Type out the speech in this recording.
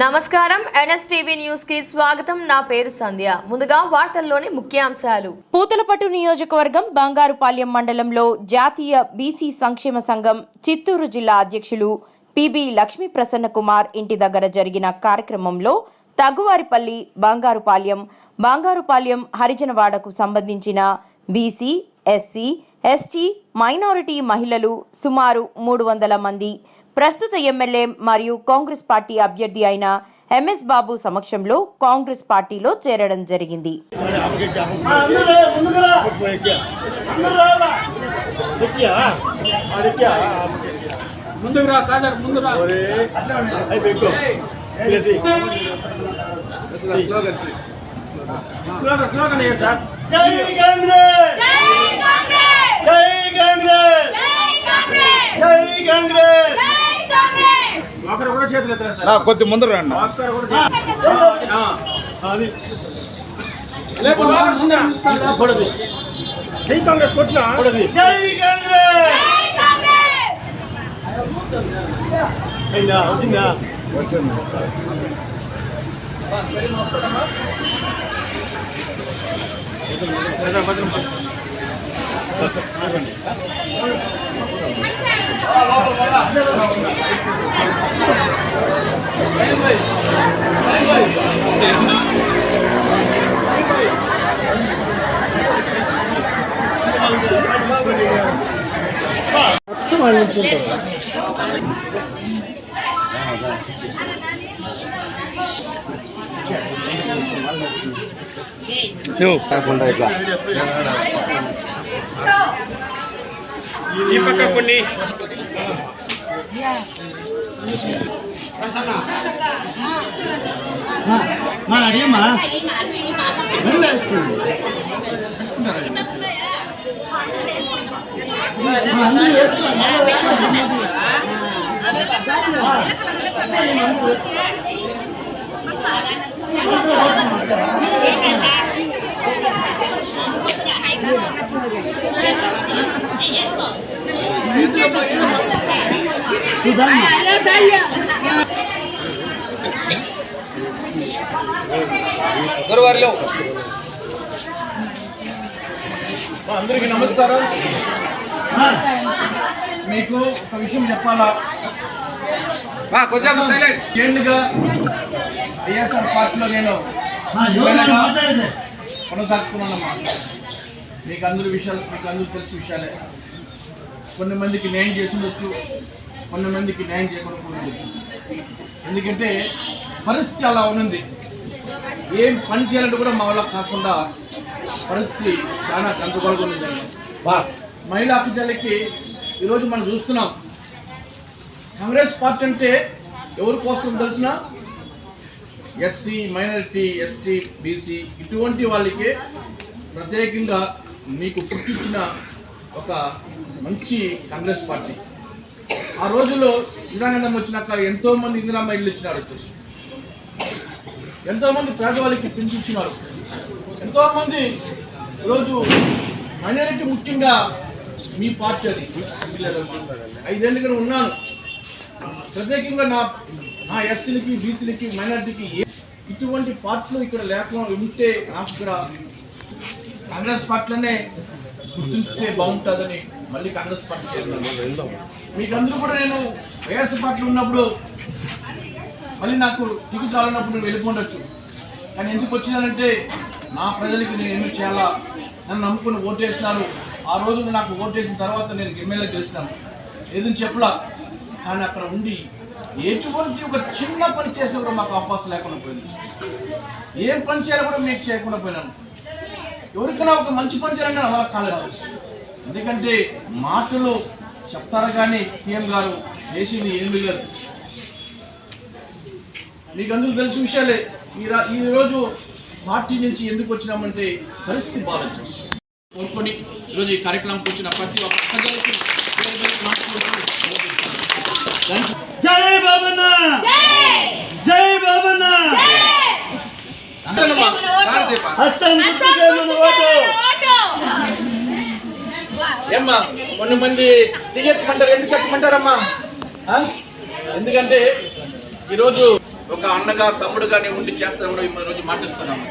నమస్కారం. ఎన్ఎస్టీవీ న్యూస్కి స్వాగతం. నా పేరు సంధ్య. ముందుగా వార్తల్లోని ముఖ్యాంశాలు. పూతలపట్టు నియోజకవర్గం బంగారుపాలెం మండలంలో జాతీయ బీసీ సంక్షేమ సంఘం చిత్తూరు జిల్లా అధ్యక్షులు పిబి లక్ష్మీ ప్రసన్న కుమార్ ఇంటి దగ్గర జరిగిన కార్యక్రమంలో తగువారిపల్లి బంగారుపాలెం బంగారుపాలెం హరిజనవాడకు సంబంధించిన బీసీ ఎస్సీ ఎస్టీ మైనారిటీ మహిళలు సుమారు మూడు వందల మంది ప్రస్తుత ఎమ్మెల్యే మరియు కాంగ్రెస్ పార్టీ అభ్యర్థి అయిన ఎంఎస్ బాబు సమక్షంలో కాంగ్రెస్ పార్టీలో చేరడం జరిగింది అందరూ ముందుకురా అందరూ రావాలా ముందుకు రా కాదర్ ముందు రా స్లోగన్ స్లోగన్ ఏంటి సార్ జై కాంగ్రెస్ జై కాంగ్రెస్ జై కాంగ్రెస్ ఒకరు కూడా చేతులు ఎత్తారు నా సార్ కొద్ది ముందు రండి ఒక్కరు కూడా చేతులు ఆ. అది లేకుండా ముందు నిలుచుకోండి. పొడది జై కాంగ్రెస్ కొట్టినా పొడది జై కాంగ్రెస్ అయిందా వచ్చిందా మొత్తం వాళ్ళు నుంచుంటారు ఈ పక్క కొన్ని మా అడిగమ్మా అందరికీ నమస్కారం. మీకు ఒక విషయం చెప్పాలా? ఏళ్ళుగా వైఎస్ఆర్ పార్టీలో నేను కొనసాగుతున్నానమ్మా మీకు అందరి విషయాలు మీకు అందరూ తెలిసిన విషయాలే. కొన్ని మందికి న్యాయం చేసి ఉండొచ్చు కొన్ని మందికి న్యాయం చేయకుండా ఉండొచ్చు ఎందుకంటే పరిస్థితి అలా ఉన్నది. ఏం పని చేయాలంటే కూడా మా వల్ల కాకుండా పరిస్థితి చాలా కంట్రోల్గా ఉందండి మహిళా అఫీసాలకి ఈరోజు మనం చూస్తున్నాం. కాంగ్రెస్ పార్టీ అంటే ఎవరి కోసం తెలిసిన ఎస్సీ మైనారిటీ ఎస్టీ బీసీ ఇటువంటి వాళ్ళకి ప్రత్యేకంగా మీకు పుట్టించిన ఒక మంచి కాంగ్రెస్ పార్టీ. ఆ రోజుల్లో ఇందిరాగాంధీ వచ్చినాక ఎంతోమంది ఇందిరామ్మ ఇల్లు ఇచ్చినారు వచ్చేసి. ఎంతోమంది పేదవాళ్ళకి పెంచిస్తున్నారు ఎంతోమంది ఈరోజు మైనారిటీ ముఖ్యంగా మీ పార్టీ అది. ఐదేళ్ళుగా ఉన్నాను. ప్రత్యేకంగా నా నా ఎస్సీలకి బీసీలకి మైనారిటీకి ఇటువంటి పార్టీలు ఇక్కడ లేకుండా ఉంటే నాకు ఇక్కడ కాంగ్రెస్ పార్టీలనే గుర్తించే బాగుంటుందని మళ్ళీ కాంగ్రెస్ పార్టీ చేయాలి. మీకు కూడా నేను వైఎస్ఆర్ పార్టీలో ఉన్నప్పుడు మళ్ళీ నాకు టికెట్ రాలన్నప్పుడు నేను వెళ్ళిపోండొచ్చు. కానీ ఎందుకు వచ్చినానంటే నా ప్రజలకి నేను ఏమి చేయాలా? నన్ను నమ్ముకుని ఓటు వేసినారు. ఆ రోజు నాకు ఓటు వేసిన తర్వాత నేను ఎమ్మెల్యే చేసినాను ఏదని చెప్పలా? కానీ అక్కడ ఉండి ఎటువంటి ఒక చిన్న పని చేసే కూడా మాకు అవకాశం లేకుండా పోయింది. ఏం పని చేయాలో కూడా మీకు చేయకుండా పోయినాను. ఎవరికైనా ఒక మంచి పని చేయాలంటే అలా కాలేదు. ఎందుకంటే మాటలు చెప్తారు కానీ సీఎం గారు? చేసింది ఏమి లేదు మీకు అందరూ తెలిసిన విషయాలే. ఈ రోజు పార్టీ నుంచి ఎందుకు వచ్చినామంటే పరిస్థితి బాగాలేదు. కోరుకొని ఈరోజు ఈ కార్యక్రమంకి వచ్చిన ప్రతి ఒక్క ప్రజలకి పేరు పేరున నమస్కరిస్తూ థాంక్యూ. జై బాబన్న! జై! బాబన్న. హస్తం ఏమ్మా కొన్ని మంది చెయ్యమంటారు ఎందుకు చెప్పమంటారమ్మా ఎందుకంటే ఈరోజు ఒక అన్నగా తమ్ముడుగా నేను ఉండి చేస్తాను కూడా ఈ రోజు మాట్లాడుతున్నాము